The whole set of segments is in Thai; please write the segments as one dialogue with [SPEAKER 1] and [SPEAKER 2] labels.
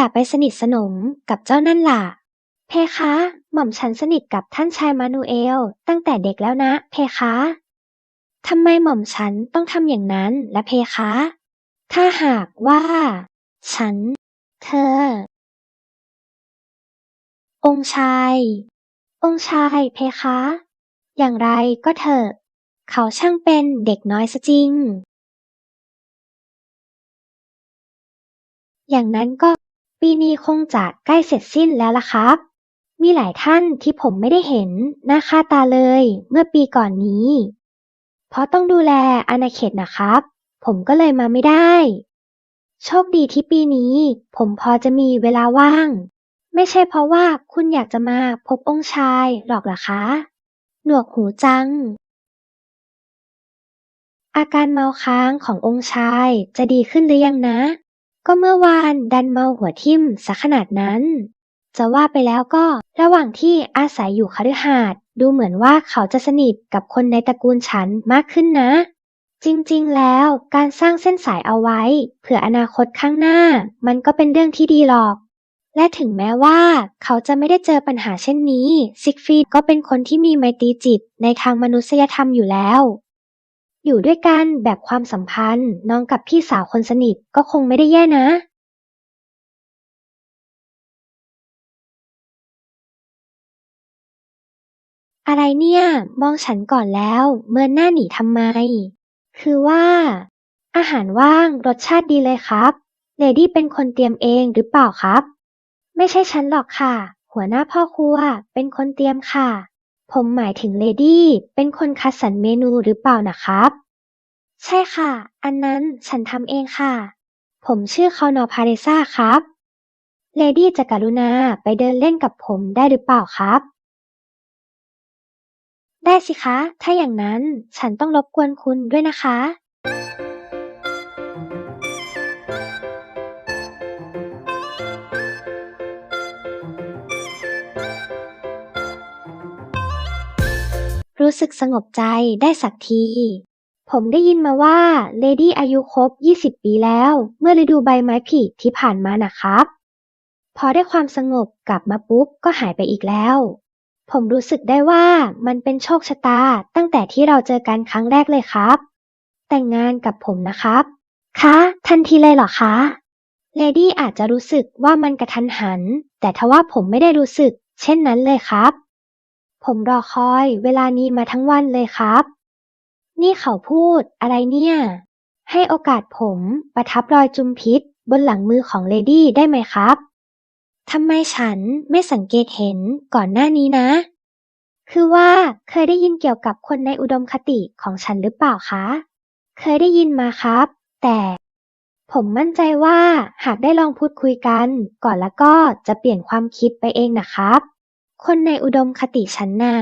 [SPEAKER 1] อย่าไปสนิทสนมกับเจ้านั่นล่ะ เพคะ หม่อมฉันสนิทกับท่านชายมานูเอล ตั้งแต่เด็กแล้วนะ เพคะทำไมหม่อมฉันต้องทำอย่างนั้นและเพคะ ถ้าหากว่า ฉัน เธอ องค์ชาย องค์ชายเพคะ อย่างไรก็เถอะ เขาช่างเป็นเด็กน้อยซะจริง อย่างนั้นก็ ปีนี้คงจะใกล้เสร็จสิ้นแล้วล่ะครับ มีหลายท่านที่ผมไม่ได้เห็นหน้าค่าตาเลย เมื่อปีก่อนนี้ เพราะต้องดูแลอาณาเขตนะครับ ผมก็เลยมาไม่ได้ โชคดีที่ปีนี้ ผมพอจะมีเวลาว่าง ไม่ใช่เพราะว่าคุณอยากจะมาพบองค์ชายหรอกเหรอคะ หนวกหูจังอาการเมาค้างขององค์ชายจะดีขึ้นหรือยังนะ ก็เมื่อวานดันเมาหัวทิ่มซะขนาดนั้น จะว่าไปแล้วก็ระหว่างที่อาศัยอยู่คฤหาสน์ดูเหมือนว่าเขาจะสนิทกับคนในตระกูลฉันมากขึ้นนะ จริงๆ แล้วการสร้างเส้นสายเอาไว้ เผื่ออนาคตข้างหน้า มันก็เป็นเรื่องที่ดีหรอก และถึงแม้ว่าเขาจะไม่ได้เจอปัญหาเช่นนี้ ซิกฟีดก็เป็นคนที่มีไมตรีจิตในทางมนุษยธรรมอยู่แล้ว อยู่ด้วยกันแบบความสัมพันธ์ น้องกับพี่สาวคนสนิท ก็คงไม่ได้แย่นะอะไรเนี่ย มองฉันก่อนแล้ว เมินหน้าหนีทำไม คือว่า อาหารว่างรสชาติดีเลยครับเลดี้เป็นคนเตรียมเองหรือเปล่าครับ ไม่ใช่ฉันหรอกค่ะ หัวหน้าพ่อครัวเป็นคนเตรียมค่ะ ผมหมายถึงเลดี้เป็นคนคัดสรรเมนูหรือเปล่านะครับ ใช่ค่ะ อันนั้นฉันทำเองค่ะ ผมชื่อคานอพาเรซ่าครับ เลดี้จะกรุณาไปเดินเล่นกับผมได้หรือเปล่าครับ ได้สิคะ ถ้าอย่างนั้นฉันต้องรบกวนคุณด้วยนะคะ รู้สึกสงบใจได้สักที ผมได้ยินมาว่าเลดี้อายุครบ 20 ปีแล้ว เมื่อฤดูใบไม้ผลิที่ผ่านมานะครับ พอได้ความสงบกลับมาปุ๊บก็หายไปอีกแล้ว ผมรู้สึกได้ว่ามันเป็นโชคชะตาตั้งแต่ที่เราเจอกันครั้งแรกเลยครับ แต่งงานกับผมนะครับ คะ ทันทีเลยเหรอคะเลดี้อาจจะรู้สึกว่ามันกระทันหัน แต่ทว่าผมไม่ได้รู้สึก เช่นนั้นเลยครับ ผมรอคอยเวลานี้มาทั้งวันเลยครับ นี่เขาพูดอะไรเนี่ย ให้โอกาสผมประทับรอยจุมพิษบนหลังมือของเลดี้ได้ไหมครับ ทำไมฉันไม่สังเกตเห็นก่อนหน้านี้นะ คือว่าเคยได้ยินเกี่ยวกับคนในอุดมคติของฉันหรือเปล่าคะ เคยได้ยินมาครับ แต่ ผมมั่นใจว่าหากได้ลองพูดคุยกัน ก่อนแล้วก็จะเปลี่ยนความคิดไปเองนะครับ คนในอุดมคติฉันน่ะ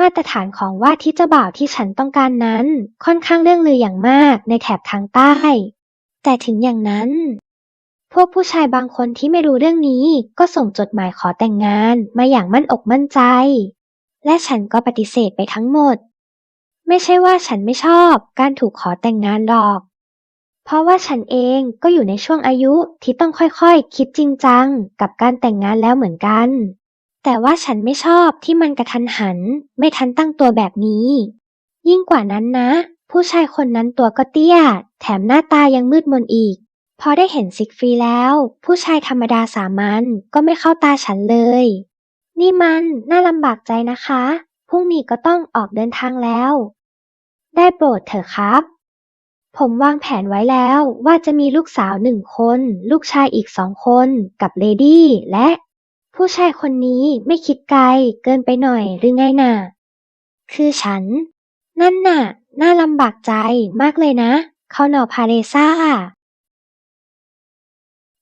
[SPEAKER 1] มาตรฐานของว่าที่เจ้าบ่าวที่ฉันต้องการนั้น ค่อนข้างเรื่องลืออย่างมากในแถบทางใต้ แต่ถึงอย่างนั้น พวกผู้ชายบางคนที่ไม่รู้เรื่องนี้ก็ส่งจดหมายขอแต่งงานมาอย่างมั่นอกมั่นใจ และฉันก็ปฏิเสธไปทั้งหมด ไม่ใช่ว่าฉันไม่ชอบการถูกขอแต่งงานหรอก เพราะว่าฉันเองก็อยู่ในช่วงอายุที่ต้องค่อยๆคคิดจริงจังกับการแต่งงานแล้วเหมือนกัน แต่ว่าฉันไม่ชอบที่มันกระทันหัน ไม่ทันตั้งตัวแบบนี้ ยิ่งกว่านั้นนะ ผู้ชายคนนั้นตัวก็เตี้ย แถมหน้าตายังมืดมนอีก พอได้เห็นซิกฟรีแล้ว ผู้ชายธรรมดาสามัญก็ไม่เข้าตาฉันเลย นี่มันน่าลำบากใจนะคะ พรุ่งนี้ก็ต้องออกเดินทางแล้ว ได้โปรดเถอะครับ ผมวางแผนไว้แล้วว่าจะมีลูกสาวหนึ่งคน ลูกชายอีกสองคน กับเลดี้และ ผู้ชายคนนี้ไม่คิดไกลเกินไปหน่อยหรือไงน่ะ คือฉัน นั่นน่ะ น่าลำบากใจมากเลยนะ เขาหนอพาเรซ่า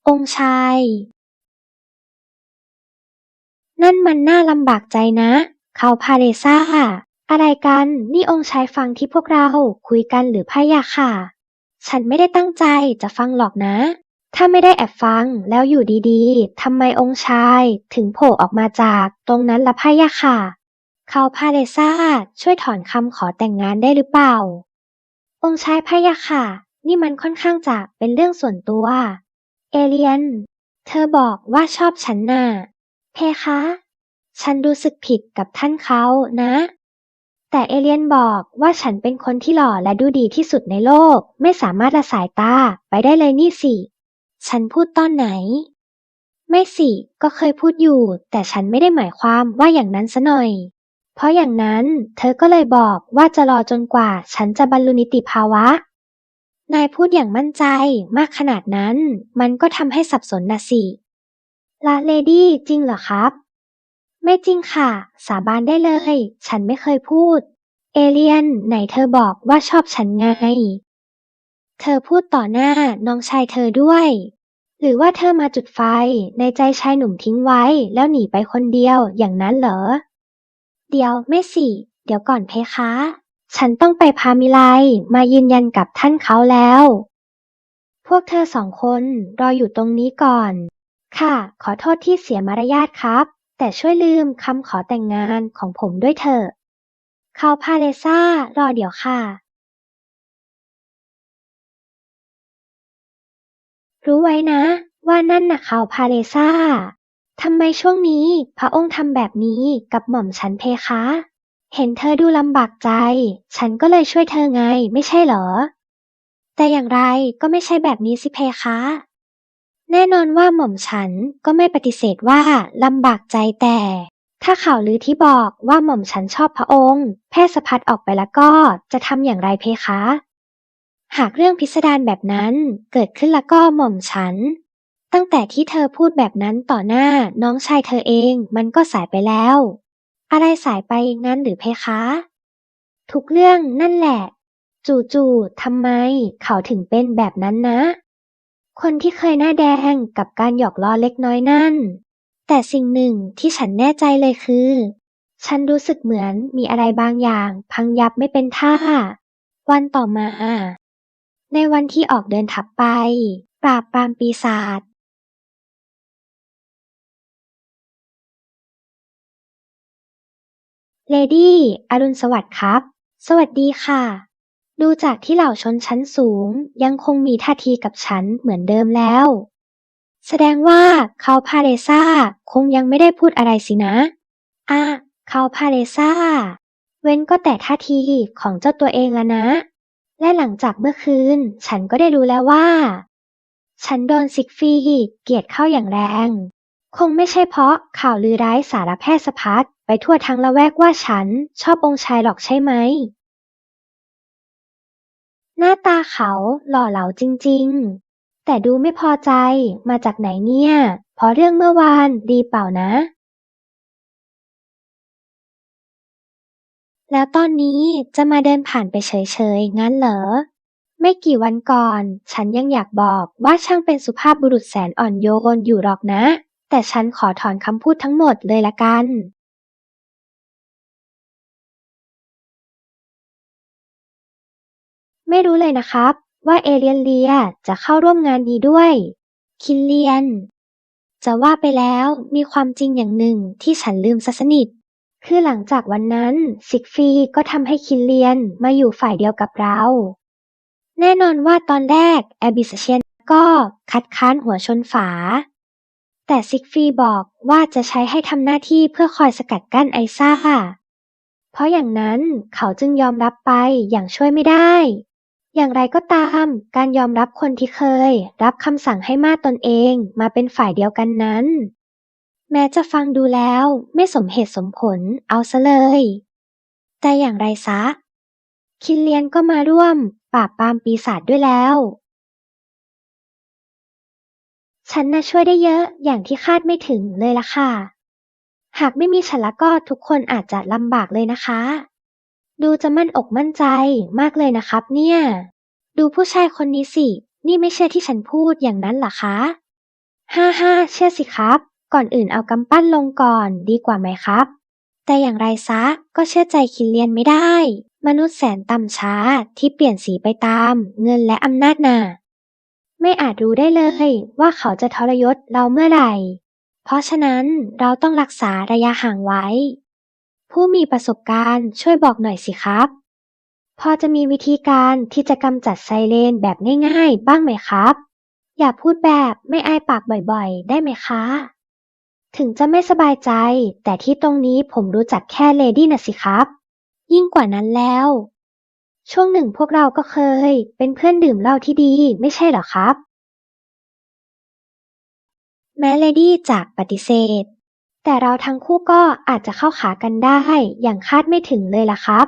[SPEAKER 1] องชาย นั่นมันน่าลำบากใจนะ เขาพาเรซ่า อะไรกัน นี่องค์ชายฟังที่พวกเราคุยกันหรือพะยะค่ะ ฉันไม่ได้ตั้งใจจะฟังหรอกนะ ถ้าไม่ได้แอบฟัง แล้วอยู่ดีๆ ทำไมองค์ชายถึงโผล่ออกมาจากตรงนั้นละพะยะค่ะ เขาพาเรซ่าช่วยถอนคำขอแต่งงานได้หรือเปล่า องค์ชายพะยะค่ะ นี่มันค่อนข้างจะเป็นเรื่องส่วนตัว เอเลียน เธอบอกว่าชอบฉันน่ะ เพคะ ฉันรู้สึกผิดกับท่านเขานะ แต่เอเลียนบอกว่าฉันเป็นคนที่หล่อและดูดีที่สุดในโลก ไม่สามารถละสายตาไปได้เลยนี่สิ ฉันพูดตอนไหน ไม่สิ ก็เคยพูดอยู่ แต่ฉันไม่ได้หมายความว่าอย่างนั้นซะหน่อย เพราะอย่างนั้นเธอก็เลยบอกว่าจะรอจนกว่าฉันจะบรรลุนิติภาวะ นายพูดอย่างมั่นใจมากขนาดนั้น มันก็ทำให้สับสนนะสิละเลดี้จริงเหรอครับ ไม่จริงค่ะ สาบานได้เลย ฉันไม่เคยพูด เอเลียนไหนเธอบอกว่าชอบฉันไง เธอพูดต่อหน้าน้องชายเธอด้วย หรือว่าเธอมาจุดไฟในใจชายหนุ่มทิ้งไว้แล้วหนีไปคนเดียวอย่างนั้นเหรอ เดี๋ยวไม่สิ เดี๋ยวก่อนเพคะ ฉันต้องไปพามิไลมายืนยันกับท่านเขาแล้ว พวกเธอสองคนรออยู่ตรงนี้ก่อน ค่ะ ขอโทษที่เสียมารยาทครับ แต่ช่วยลืมคำขอแต่งงานของผมด้วยเถอะเขาพาเลซ่ารอเดี๋ยวค่ะ รู้ไว้นะ ว่านั่นน่ะเขาพาเลซ่าทำไมช่วงนี้พระองค์ทำแบบนี้กับหม่อมฉันเพคะ เห็นเธอดูลำบากใจ ฉันก็เลยช่วยเธอไงไม่ใช่เหรอ แต่อย่างไรก็ไม่ใช่แบบนี้สิเพคะ แน่นอนว่าหม่อมฉันก็ไม่ปฏิเสธว่าลำบากใจแต่ ถ้าข่าวลือที่บอกว่าหม่อมฉันชอบพระองค์ แพร่สะพัดออกไปแล้วก็จะทำอย่างไรเพคะ หากเรื่องพิสดารแบบนั้นเกิดขึ้นแล้วก็หม่อมฉัน ตั้งแต่ที่เธอพูดแบบนั้นต่อหน้าน้องชายเธอเองมันก็สายไปแล้ว อะไรสายไปงั้นหรือเพคะ ทุกเรื่องนั่นแหละ จู่ๆทำไมเขาถึงเป็นแบบนั้นนะ คนที่เคยหน้าแดงกับการหยอกล้อเล็กน้อยนั่น แต่สิ่งหนึ่งที่ฉันแน่ใจเลยคือ ฉันรู้สึกเหมือนมีอะไรบางอย่าง พังยับไม่เป็นท่าวันต่อมา ในวันที่ออกเดินทัพไป ปราบปรามปีศาจเลดี้อรุณสวัสดิ์ครับ สวัสดีค่ะ ดูจากที่เหล่าชนชั้นสูงยังคงมีท่าทีกับฉันเหมือนเดิมแล้ว แสดงว่าเขาพาเลซ่าคงยังไม่ได้พูดอะไรสินะ อะ เขาพาเลซ่า เว้นก็แต่ท่าทีของเจ้าตัวเองล้วนะ และหลังจากเมื่อคืน ฉันก็ได้รู้แล้วว่า ฉันโดนซิกฟีเกลียดเข้าอย่างแรง คงไม่ใช่เพราะข่าวลือร้ายสารแพร่สะพัดไปทั่วทั้งละแวกว่าฉันชอบองค์ชายหรอกใช่ไหม หน้าตาเขาหล่อเหลาจริง ๆ แต่ดูไม่พอใจมาจากไหนเนี่ย เพราะเรื่องเมื่อวานดีเปล่านะ แล้วตอนนี้จะมาเดินผ่านไปเฉยๆ งั้นเหรอ ไม่กี่วันก่อน ฉันยังอยากบอกว่าช่างเป็นสุภาพบุรุษแสนอ่อนโยนอยู่หรอกนะ แต่ฉันขอถอนคำพูดทั้งหมดเลยละกัน ไม่รู้เลยนะครับ ว่าเอเลียนเลียจะเข้าร่วมงานนี้ด้วย คินเลียน จะว่าไปแล้วมีความจริงอย่างหนึ่งที่ฉันลืมซะสนิท คือหลังจากวันนั้นซิกฟีก็ทำให้คินเลียนมาอยู่ฝ่ายเดียวกับเรา แน่นอนว่าตอนแรกแอบิสเชียนก็คัดค้านหัวชนฝา แต่ซิกฟีบอกว่าจะใช้ให้ทำหน้าที่เพื่อคอยสกัดกั้นไอซ่า เพราะอย่างนั้นเขาจึงยอมรับไปอย่างช่วยไม่ได้ อย่างไรก็ตาม การยอมรับคนที่เคย รับคำสั่งให้มาตนเองมาเป็นฝ่ายเดียวกันนั้น แม้จะฟังดูแล้วไม่สมเหตุสมผลเอาซะเลย แต่อย่างไรซะ คินเลียนก็มาร่วมปราบปรามปีศาจด้วยแล้ว ฉันน่ะช่วยได้เยอะอย่างที่คาดไม่ถึงเลยล่ะค่ะ หากไม่มีฉันล้วก็ทุกคนอาจจะลำบากเลยนะคะ ดูจะมั่นอกมั่นใจมากเลยนะครับ เนี่ย ดูผู้ชายคนนี้สิ นี่ไม่เชื่อที่ฉันพูดอย่างนั้นหรอคะ ฮ่าฮ่าเชื่อสิครับ ก่อนอื่นเอากำปั้นลงก่อนดีกว่าไหมครับ แต่อย่างไรซะก็เชื่อใจคินเลียนไม่ได้ มนุษย์แสนต่ำช้าที่เปลี่ยนสีไปตาม เงินและอำนาจน่ะไม่อาจรู้ได้เลยว่าเขาจะทรยศเราเมื่อไหร่ เพราะฉะนั้นเราต้องรักษาระยะห่างไว้ ผู้มีประสบการณ์ช่วยบอกหน่อยสิครับ พอจะมีวิธีการที่จะกำจัดไซเรนแบบง่ายๆ บ้างไหมครับ อย่าพูดแบบไม่อายปากบ่อยๆ ได้ไหมคะ ถึงจะไม่สบายใจ แต่ที่ตรงนี้ผมรู้จักแค่เลดี้น่ะสิครับ ยิ่งกว่านั้นแล้ว ช่วงหนึ่งพวกเราก็เคย เป็นเพื่อนดื่มเหล้าที่ดี ไม่ใช่เหรอครับ แม้เลดี้จะปฏิเสธ แต่เราทั้งคู่ก็อาจจะเข้าขากันได้ อย่างคาดไม่ถึงเลยล่ะครับ